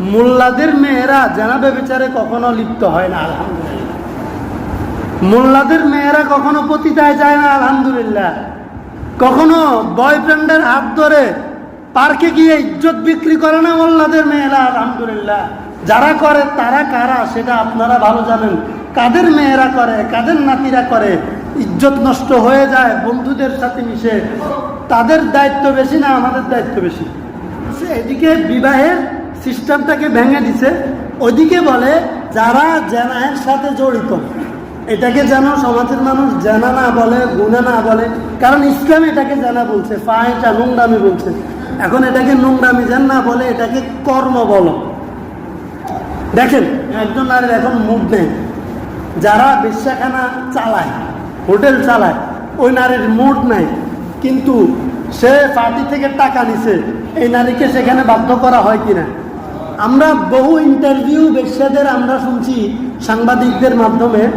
মোল্লাদের মেয়েরা জানাবে বিচারে কখনো লিপ্ত হয় না, আলহামদুলিল্লাহ। মোল্লাদের মেয়েরা কখনো পতিতায় যায় না, আলহামদুলিল্লাহ। কখনো বয়ফ্রেন্ডের হাত ধরে পার্কে গিয়ে ইজ্জত বিক্রি করে না মোল্লাদের মেয়েরা, আলহামদুলিল্লাহ। যারা করে, তারা কারা, সেটা আপনারা ভালো জানেন। কাদের মেয়েরা করে, কাদের নাতিরা করে, ইজ্জত নষ্ট হয়ে যায়, বন্ধুদের সাথে মিশে। তাদের দায়িত্ব বেশি না, আমাদের দায়িত্ব বেশি। এদিকে বিবাহের সিস্টেমটাকে ভেঙে দিছে। ওদিকে বলে, যারা জেনায়ের সাথে জড়িত, এটাকে যেন সমাজের মানুষ জানা না বলে, গুণা না বলে, কারণ ইসলাম এটাকে জানা বলছে ফায়টা নোংরামি বলছে। এখন এটাকে নোংরামি যেন না বলে, এটাকে কর্ম বলো। দেখেন, একজন নারীর এখন মুখ নেই। যারা বেশ্যাখানা চালায়, হোটেল চালায়, ওই নারীর মুড নাই। কিন্তু সে পার্টি থেকে টাকা নিছে, এই নারীকে সেখানে বাধ্য করা হয় কিনা? আমরা বহু ইন্টারভিউ বেশ্যাদের আমরা শুনছি সাংবাদিকদের মাধ্যমে।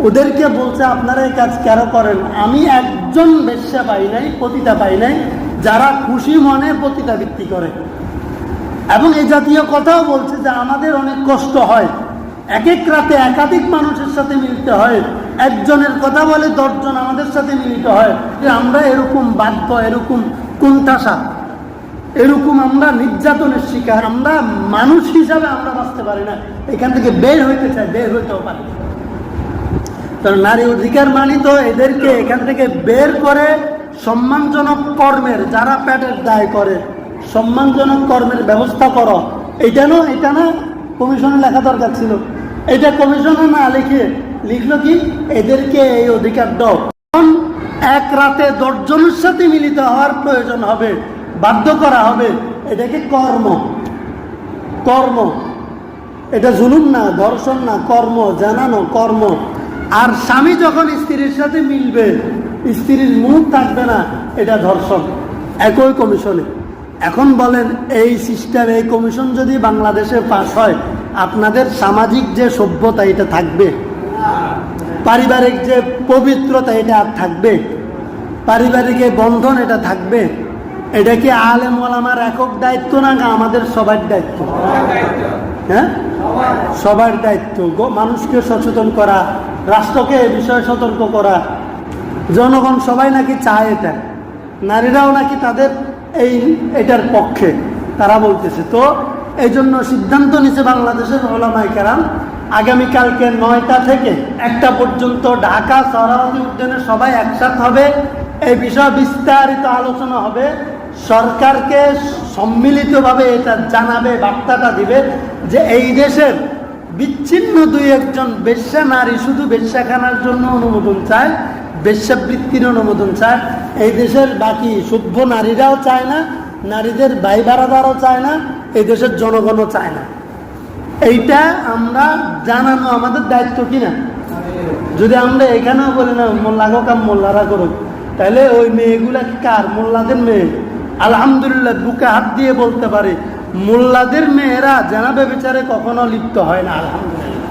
ওদেরকে বলছে, আপনারা এই কাজ কেন করেন? আমি একজন বেশ্যা পাই নাই, পতিতা পাই নাই, যারা খুশি মনে পতিতাবৃত্তি করে। এবং এই জাতীয় কথাও বলছে যে, আমাদের অনেক কষ্ট হয়। এক এক রাতে একাধিক মানুষের সাথে মিলতে হয়। একজনের কথা বলে দশজন আমাদের সাথে মিলিত হয়। যে, আমরা এরকম বাধ্য এরকম কোনটাসা এরকম আমরা নির্যাতনের শিকার, আমরা মানুষ হিসাবে আমরা বাঁচতে পারি না। এখান থেকে বের হইতে চাই, বের হইতেও পারি কারণ নারী অধিকার মানি তো এদেরকে এখান থেকে বের করে সম্মানজনক কর্মের, যারা পেটের দায় করে, সম্মানজনক কর্মের ব্যবস্থা করো। এটা না এটা না, কমিশনে লেখা দরকার ছিল। এটা কমিশনে না লিখে, লিখলো কি? এদেরকে এই অধিকার দাও। এক রাতে দশজনের সাথে মিলিত হওয়ার প্রয়োজন হবে। বাধ্য করা হবে। এটাকে কর্ম। কর্ম। এটা জুলুম না ধর্ষণ না, কর্ম, জানানো, কর্ম। আর স্বামী যখন স্ত্রীর সাথে মিলবে, স্ত্রীর মুখ থাকবে না, এটা ধর্ষণ। একই কমিশনে। এখন বলেন, এই সিস্টেম এই কমিশন যদি বাংলাদেশে পাশ হয়, আপনাদের সামাজিক যে সভ্যতা, এটা থাকবে? পারিবারিক যে পবিত্রতা, এটা থাকবে? পারিবারিক বন্ধন, এটা থাকবে? এটা কি আলেম ওলামার একক দায়িত্ব না আমাদের সবার দায়িত্ব? হ্যাঁ? সবার দায়িত্ব মানুষকে সচেতন করা, রাষ্ট্রকে এ বিষয়ে সতর্ক করা। জনগণ সবাই নাকি চায় এটা। নারীরাও নাকি তাদের এই এটার পক্ষে, তারা বলতেছে। তো এই জন্য সিদ্ধান্ত নিছে বাংলাদেশের ওলামাই কেরাম, আগামীকালকে নয়টা থেকে একটা পর্যন্ত ঢাকা সরাওয়ার্দী উদ্যানে সবাই একসাথ হবে। এই বিষয়ে বিস্তারিত আলোচনা হবে। সরকারকে সম্মিলিতভাবে এটা জানাবে, বার্তাটা দিবে যে এই দেশের বিচ্ছিন্ন দুই একজন বেশ্যা নারী শুধু বেশ্যাখানার জন্য অনুমোদন চায়, বেশ্যাবৃত্তির অনুমোদন চায়। এই দেশের বাকি সভ্য নারীরাও চায় না, নারীদের ভাই বারাদারও চায় না, এই দেশের জনগণও চায় না। এইটা আমরা জানানো আমাদের দায়িত্ব কিনা? যদি আমরা এখানেও বলি না মোল্লা কাম মোল্লারা করুক, তাহলে ওই মেয়েগুলা কার? মোল্লাদের মেয়ে? আলহামদুলিল্লাহ বুকে হাত দিয়ে বলতে পারি, মোল্লাদের মেয়েরা জানাবে বিচারে কখনো লিপ্ত হয় না, আলহামদুলিল্লাহ।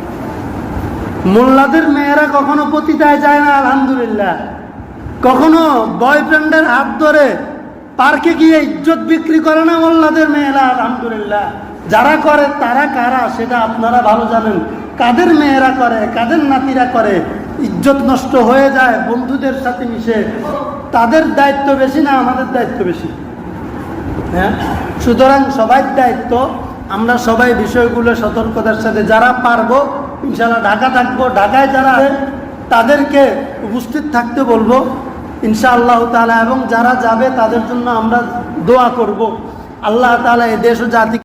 মোল্লাদের মেয়েরা কখনো পতিতায় যায় না, আলহামদুলিল্লাহ। কখনো বয়ফ্রেন্ডের হাত ধরে পার্কে গিয়ে ইজ্জত বিক্রি করে না মোল্লাদের মেয়েরা, আলহামদুলিল্লাহ। যারা করে, তারা কারা, সেটা আপনারা ভালো জানেন। কাদের মেয়েরা করে, কাদের নাতিরা করে, ইজ্জত নষ্ট হয়ে যায়, বন্ধুদের সাথে মিশে। তাদের দায়িত্ব বেশি না, আমাদের দায়িত্ব বেশি। হ্যাঁ? সুতরাং সবাই দায়িত্ব, আমরা সবাই বিষয়গুলো সতর্কতার সাথে যারা পারব ইনশাল্লাহ ঢাকা থাকব, ঢাকায় যারা তাদেরকে উপস্থিত থাকতে বলব, ইনশাআল্লাহ তালা এবং যারা যাবে তাদের জন্য আমরা দোয়া করব। আল্লাহ তালা এই দেশ ও জাতি